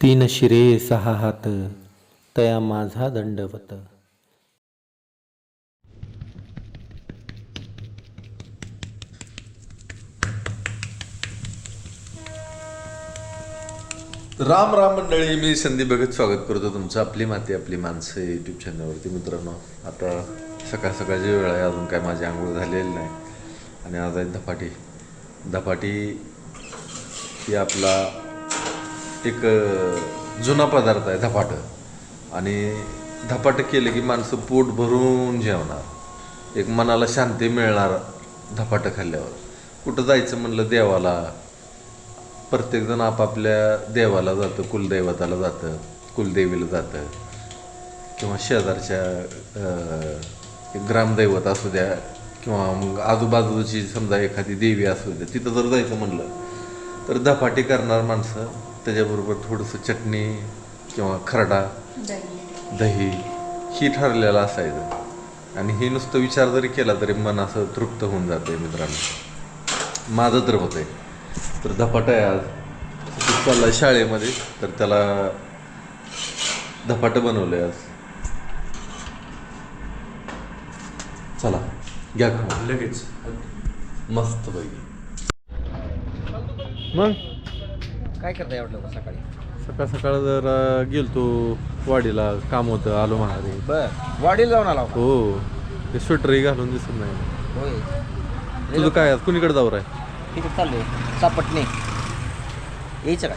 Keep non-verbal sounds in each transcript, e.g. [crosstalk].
तीन शिरे सहा हात तया माझा दंडवत. राम राम मंडळी मी संदीप भगत स्वागत करतो तुमचं आपली माती आपली माणसं यूट्यूब चॅनलवरती मित्रांनो आता सकाळ सकाळची वेळ आहे अजून काय माझी आंघोळ झालेली नाही. आणि आज आहे धपाटी. धपाटी ही आपला एक जुना पदार्थ आहे धपाटं. आणि धपाटं केलं की माणसं पोट भरून जेवणार. एक मनाला शांती मिळणार धपाटं खाल्ल्यावर. कुठं जायचं म्हणलं देवाला? प्रत्येकजण आपापल्या देवाला जातं कुलदैवताला जातं कुलदेवीला जातं. किंवा शेजारच्या एक ग्रामदैवत असू द्या किंवा मग आजूबाजूची समजा एखादी देवी असू द्या तिथं जर जायचं म्हणलं तर धपाटी करणार माणसं. त्याच्याबरोबर थोडंसं चटणी किंवा खरडा दही. ही ठरलेलं असायचं. आणि हे नुसतं विचार जरी केला तरी मन असं तृप्त होऊन जाते मित्रांनो. माझं तर होतंय. तर धपाट आहे आज. तो चाललाय शाळेमध्ये तर त्याला धपाट बनवलंय आज. चला घ्या लगेच. मस्त पैकी. मग? काय करता एवढं लवकर सकाळी? सकाळ सकाळ जरा गेलतो वाडीला काम होतं आलो महारी बर. वाडीला जाऊन आला हो. ते स्वेटरही घालून दिसत नाही. होय. तुझं काय आज? कुणीकडे जाऊ आहे तिथे चाललोय. सापटणे यायचं काय?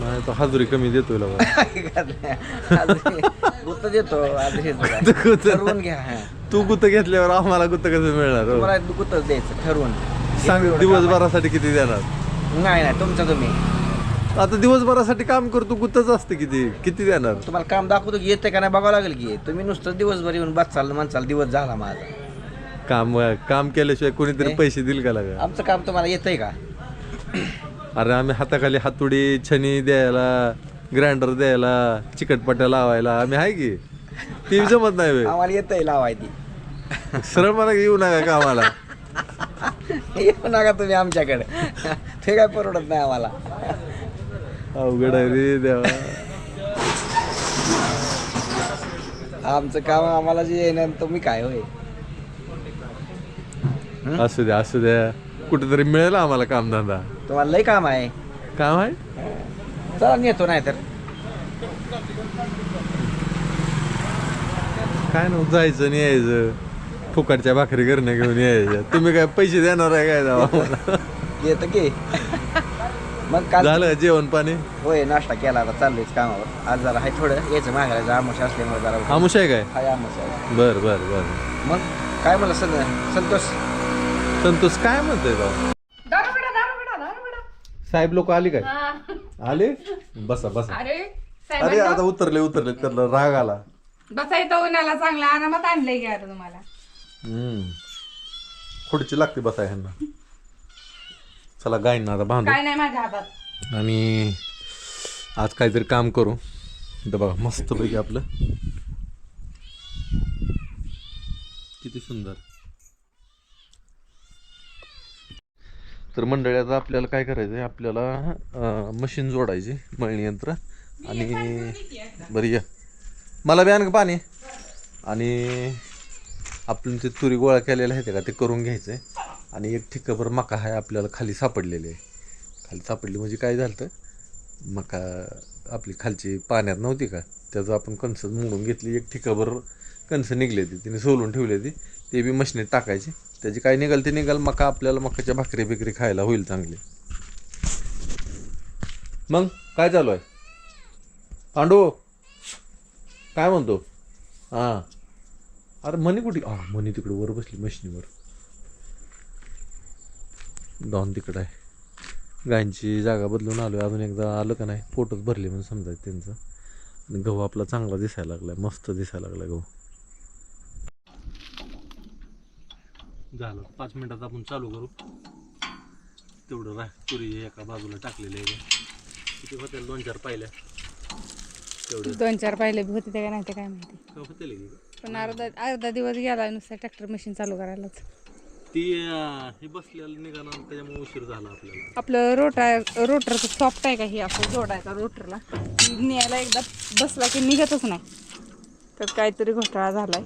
नाही तो हजुरी कमी देतोय लगा [laughs] गुत्त देतो. आज हे [laughs] गुत्त- ठरवून घ्या. हा. तू गुत्त घेतल्यावर आम्हाला गुत्त कसं मिळणार हो? तुम्हाला गुत्तच द्यायचं ठरवून. सांग दिवसभरासाठी किती देणार? नाही नाही तुमचं तुम्ही. आता दिवसभरासाठी काम करतो गुत्तच असते किती किती देणार? तुम्हाला काम दाखवतो की येते का नाही बघावं लागेल की. तुम्ही नुसतं दिवसभर येऊन बस चाल म्हणचाल दिवस झाला माझा. काम काम केल्याशिवाय कोणीतरी. पैसे देईल का लागा? आमचं काम तुम्हाला येतंय का? अरे आम्ही हाताखाली हातुडी छनी द्यायला ग्राइंडर द्यायला चिकटपट्ट्या लावायला आम्ही आहे की? ती जमत नाही बे. आम्हाला येतंय लावायची सरळ मला येऊ नका कामाला. [laughs] येऊ नका तुम्ही आमच्याकडे. ते काय परवडत नाही आम्हाला. अवघड आहे रे देवा. आमचं काम आम्हाला जे येणार तुम्ही काय होय? असू द्या असू द्या. कुठेतरी मिळेल आम्हाला कामधंदा तुम्हाला लय काम आहे. काम आहे? चला नेतो नाही तर काय नव्हतं जायचं आणि यायचं. फुकटच्या भाकरी करणं घेऊन यायचं. तुम्ही काय पैसे देणार आहे काय जावा आम्हाला? येतं की. मग काल झालं जेवण पाणी? होय नाश्ता केला आता चाललोयच कामावर. आज जरा हाय थोडं यायचं मागायला आमुष असल्यामुळे जरा आमुष आहे काय? हाय आमुष आहे. बर बर बर. मग काय म्हणलं सं संतोष. संतोष काय म्हणतोय बिडा साहेब लोक आली काय? हा. आले? बसा बसा. अरे अरे साहेबांनो, आता उतरले उतरले त्याला राग आला. बसा इथं उन्हाला चांगला आरामात आणलंय की आता तुम्हाला. हम्म. खुर्ची लागते बसा ह्यांना. चला गायना आता बांधू. काय नाही माझ्या हातात. आणि आज काहीतरी काम करू. इथं बघा मस्त पैकी आपलं. किती सुंदर. तर मंडळी आता आपल्याला काय करायचं आहे आपल्याला मशीन जोडायची मळणी यंत्र. आणि बरं या. मला बी आण पाणी. आणि आपण ते तुरी गोळा केलेल्या आहेत का ते करून घ्यायचं आहे आणि एक ठिकाभर मका हा आपल्याला खाली सापडलेले आहे. खाली सापडली म्हणजे काय झालं तर मका आपली खालची पाण्यात नव्हती का? त्याचं आपण कणसं मोडून घेतली एक ठिकाभर कणसं निघले होती. तिने सोलून ठेवली होती. ते बी मशनीत टाकायची. त्याची काय निघाल ते निघाल मका आपल्याला मकाच्या भाकरी बिकरी खायला होईल चांगली. मग काय चालू आहे? पांडू काय म्हणतो? हां. अरे मनी कुठे? हा मनी तिकडे वर बसली मशनीवर. डॉन तिकडं आहे. गायींची जागा बदलून आलो अजून एकदा आलं का नाही फोटोच भरले म्हणून समजायचं त्यांचं. आणि गहू आपला चांगला दिसायला लागलाय मस्त दिसायला लागलाय गहू. झालं. पाच मिनिटात आपण चालू करू. तेवढं राह. तुरी एका बाजूला टाकलेली आहे. किती होतील दोन चार पाहिल्या. तेवढं. दोन चार पाहिले बी होते ते का नाही ते काय माहिती. पण अर्धा अर्धा दिवस गेला नुसतं ट्रॅक्टर मशीन चालू करायलाच. ती अं, हे बसलेलं निघाणार त्याच्यामुळे उशीर झाला आपल्याला. आपलं रोटर रोटरचं सॉफ्ट आहे का हे असं जोडायचा रोटरला? न्यायला एकदा बसला की निघतच नाही. तर काहीतरी घोटाळा झालाय.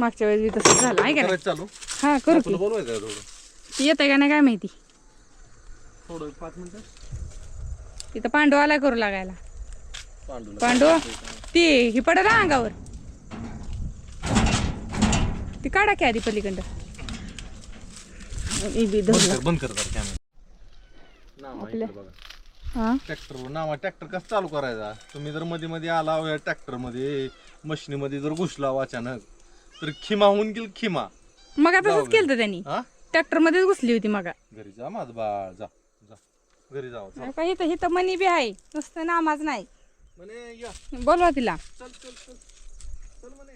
मागच्या वेळेस बी तसंच झालं आहे का नाही? करायचं चालू? हा करू की. तुला बोलवायचं का थोडं ती येते का नाही काय माहिती? थोडं पाच मिनिटं. पांडू आला करू लागायला. पांडूला पांडू ती ही पडत ना अंगावर. ती काढा की आधी पलीकडं. ही बी बंद धरलं. कर बंद कर जरा कॅमेरा नाव आहे आपल्या- इकडे बघा. हा? ट्रॅक्टर नावा ट्रॅक्टर कसं चालू करायचा? तुम्ही जर मध्ये मध्ये आला या ट्रॅक्टरमध्ये मशिनी मध्ये जर घुसला अचानक तर खिमा होऊन गेल खिमा. मग तसंच केलं त्यांनी. हा? ट्रॅक्टर मध्येच घुसली होती मग. घरी जा माझ बाळ जा जा. घरी जाऊ चल. काय इथं इथं मनी बी आहे. नुसतं नामाज नाही. म्हणे या. बोलवा तिला. चल चल चल. चल म्हणे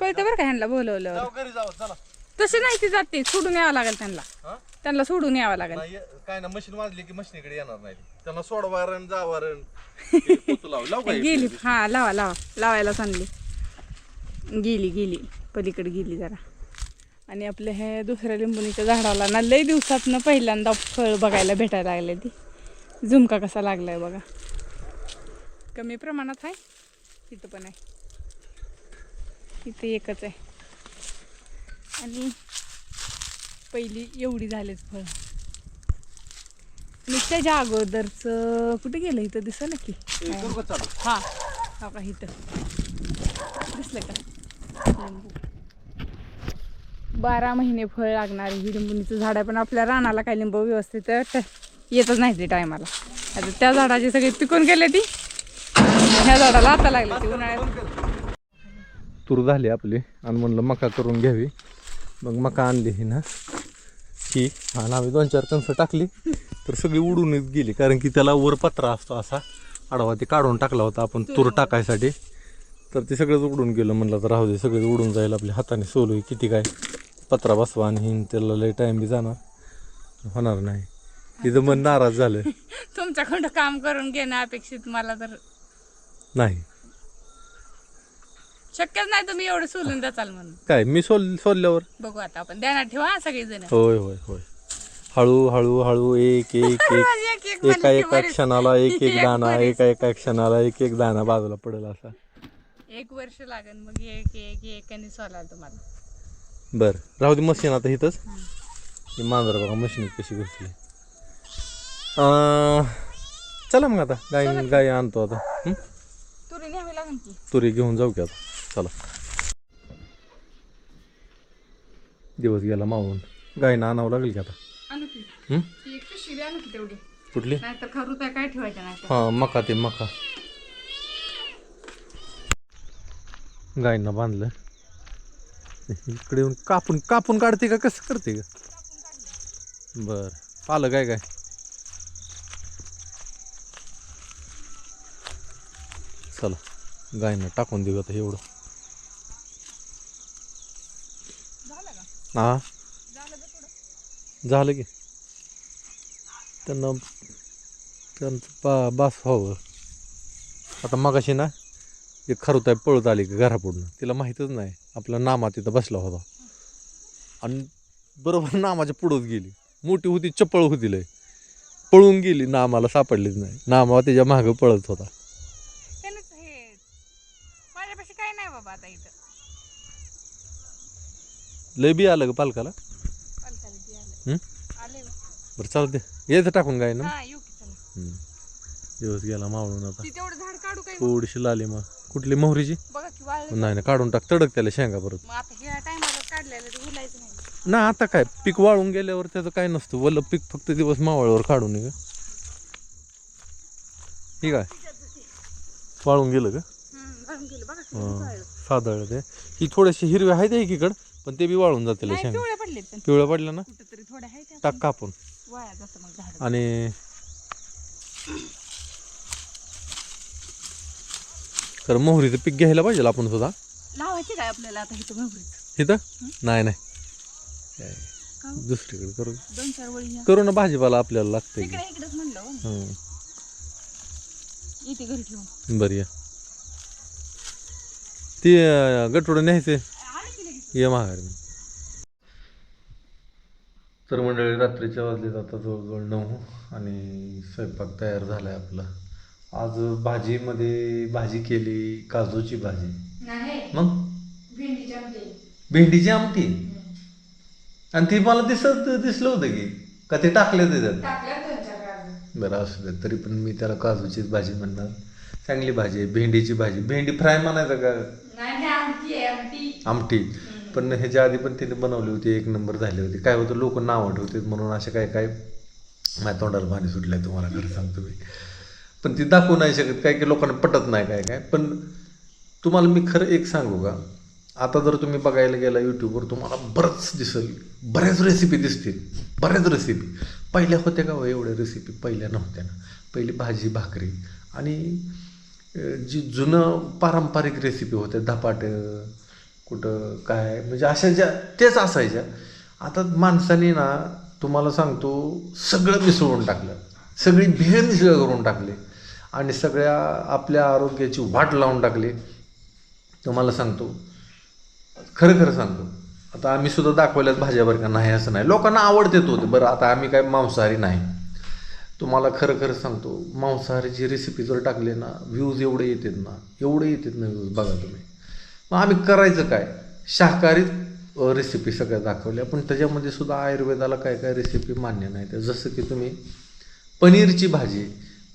कळतं बरं का ह्यांना बोलवलं जाऊ घरी जाऊ चला. तसे नाही ती जाते सोडून यावं लागेल त्यांना. हा? त्यांना सोडून यावं लागेल. नाही काय ना मशीन वाजली की मशीनीकडे येणार नाही. त्यांना सोडवारण जावारण पोतू [laughs] लाव लाव काय गेली. हा लावा लावा. लावायला सांगली. गेली गेली. पलीकडे गेली जरा. आणि आपल्या ह्या दुसऱ्या लिंबुनीच्या झाडाला ना लई दिवसातनं पहिल्यांदा फळ बघायला भेटायला लागले ती. झुमका कसा लागलाय बघा. कमी प्रमाणात आहे इथं पण आहे इथे एकच आहे. आणि पहिली एवढी झालेच फळ. आणि त्याच्या अगोदरचं कुठे गेलं इथं? दिसलं ना की? हा. हा का इथं? दिसलं का? बारा महिने फळ लागणारे ही लिंबुनीचं झाड आहे पण आपल्या रानाला काय लिंबू व्यवस्थित येतच नाही ते टायमाला. आता त्या झाडाची सगळी पिकून गेले ती. ह्या झाडाला आता लागले ती उन्हाळ्यात. तूर झाली आपली. आणि म्हणलं मका करून घ्यावी. मग मका आणली ही ना. ही आणि आम्ही दोन चार कणसं टाकली. तर सगळी उडूनच गेली. कारण की त्याला वर पत्रा असतो असा. आडवा ते काढून टाकला होता आपण तूर टाकायसाठी. तर ते सगळंच उडून गेलं म्हणलं तर राहू दे. सगळं उडून जाईल आपल्या हाताने. सोलू किती काय. पत्रा बसवा आणि हिन त्याला लई टाईम बी जाणार. होणार नाही. तिथं मन नाराज झालं. [laughs] तुमच्याकडं काम करून घेणं अपेक्षित मला तर. नाही. शक्यच नाही तुम्ही एवढं सोलून द्याचाल म्हणून. काय मी सोल सोलल्यावर? बघू आता आपण. ध्यानात ठेवा सगळेजण. होय होय होय. हळू हळू हळू एक एक एक. [laughs] एक एक एका म्हणली एका बरीच. क्षणाला एक एक [laughs] बरीच. एका एका क्षणाला एक एक दाना बाजूला पडेल असा. एक वर्ष लागेल मग एक एक एक आणि सोलाल तुम्हाला. बर. राहू दे मशीन आता इथंच. ही. मांजर बघा मशीन कशी घुसली. अं, चला मग आता. गाय गाय आणतो आता. हं? तुरी न्यावी लागेल की. तुरी घेऊन जाऊ की आता. चला. दिवस गेला मावून. गायनं आणावं लागेल की आता? ना कुठली? काय ठेवायच्या नाही हा मका ते मका. गायींना बांधलं. इकडे येऊन कापून कापून काढते का? कसं करते का बर. पालं काय काय? चला. गायींना टाकून देऊ आता एवढं. हा. झालं की. त्यांना त्यांचं बा बास व्हावं आता मगाशी ना एक खरुताय पळत आली का घरापुढनं. तिला माहीतच नाही. आपला नामा तिथं बसला होता. आणि बरोबर नामाच्या पुढंच गेली. मोठी होती चपळ होती लय. पळून गेली नामाला सापडलीच नाही. नामा त्याच्या मागं पळत होता त्यानंच हे माझ्यापाशी काय नाही बाबा आता इथं लय बी आलं ग पालकाला? पालकाला बी आलं हं? आले बरं चालते यायचं टाकून गाय ना. हा. दिवस गेला मावळून आता. ती तेवढं झाड काढू काय थोडीशी लाली मग. कुठली मोहरीची? बघा की वाळलं नाही ना काढून टाक. तडक त्याला शेंगा परत. मग आता ह्या टायमाला काढलेलं ते उलायचं नाही ना आता काय? पीक वाळून गेल्यावर त्याचं काय नसतं. वल्ल पीक फक्त दिवस मावळावर काढून नये ठीक आहे वाळून गेलं का हम्म, घालून गेलं. बघा किती हां. वाळलं. सादळ ते ही थोडेसे हिरवे आहेत एकीकडं पण ते बी वाळून जातील नाही शेंगा. पिवळे पडलेत पण. पिवळ्या पडल्या ना? टाक कापून. वाया जातं मग झाड. आणि तर मोहरीचं पीक घ्यायला पाहिजे आपण सुद्धा. लावायची काय आपल्याला आता इथं मोहरीच? इथं? नाही नाही. काय, हो? दुसरीकडे करू. दोन चार वळी. करू ना भाजीपाला आपल्याला लागतंय. की इकडे इकडेच म्हणलं हो. हं. येते घरी ठेवून. बरं या. ती गटोडं न्यायचे ये माघारी. तर मंडळी रात्रीच्या वाजले आता जवळजवळ नऊ आणि स्वयंपाक तयार झाला आहे आपला. आज भाजीमध्ये भाजी केली काजूची भाजी. मग? भेंडीची आमटी. आणि ती मला दिसत दिसलं होतं की का ते टाकले त्याच्यात? बरं असू दे तरी पण मी त्याला काजूचीच भाजी म्हणणार. चांगली भाजी आहे भेंडीची भाजी. भेंडी फ्राय म्हणायचं का? आमटी पण ह्याच्या आधी पण तिने बनवली होती एक नंबर झाली होती. काय होतं लोक नाव आठवते म्हणून असे काय काय? माझ्या तोंडाला पाणी सुटलंय तुम्हाला खरं सांगतो मी. पण ती दाखवू नाही शकत काय की लोकांना पटत नाही काय काय. पण तुम्हाला मी खरं एक सांगू का? आता जर तुम्ही बघायला गेला यूट्यूबवर तुम्हाला बरंच दिसेल. बऱ्याच रेसिपी दिसतील. बऱ्याच रेसिपी पहिल्या होत्या का हो एवढ्या रेसिपी पहिल्या नव्हत्या ना. पहिली भाजी भाकरी आणि जी जुनं पारंपरिक रेसिपी होत्या धपाट कुठं काय म्हणजे अशा ज्या तेच असायच्या. आता माणसाने ना तुम्हाला सांगतो सगळं मिसळून टाकलं. सगळी भेळ मिसळ करून टाकली. आणि सगळ्या आपल्या आरोग्याची वाट लावून टाकली. तुम्हाला सांगतो खरं खरं सांगतो. आता आम्ही सुद्धा दाखवल्यात भाज्या बरं का नाही असं नाही. लोकांना आवडते होते बरं आता आम्ही काय मांसाहारी नाही. तुम्हाला खरं खरं सांगतो मांसाहारीची रेसिपी जर टाकली ना व्ह्यूज एवढे येतात ना एवढे येतात ना व्ह्यूज बघा तुम्ही. मग आम्ही करायचं काय? शाकाहारी रेसिपी सगळ्या दाखवल्या पण त्याच्यामध्ये सुद्धा आयुर्वेदाला काय काय रेसिपी मान्य नाही त्या जसं की तुम्ही पनीरची भाजी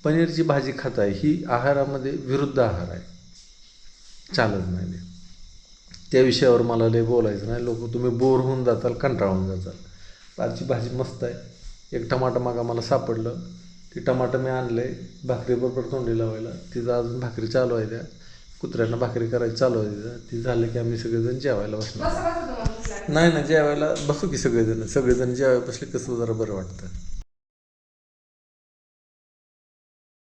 पनीरची भाजी खाताय ही आहारामध्ये विरुद्ध आहार आहे. चालत नाही त्या विषयावर मला लय बोलायचं नाही. लोक तुम्ही बोर होऊन जाताल कंटाळून जाताल. आजची भाजी मस्त आहे एक टमाटर मागा मला सापडलं. ती टमाटर मी आणलं आहे भाकरीबरोबर तोंडी लावायला. तिथं अजून भाकरी चालू आहे त्या. कुत्र्यांना भाकरी करायची चालू आहे तिथं ती झालं की आम्ही सगळेजण जेवायला बसलो नाही ना जेवायला बसू की सगळेजण. सगळेजण जेवायला बसले कसं जरा बरं वाटतं.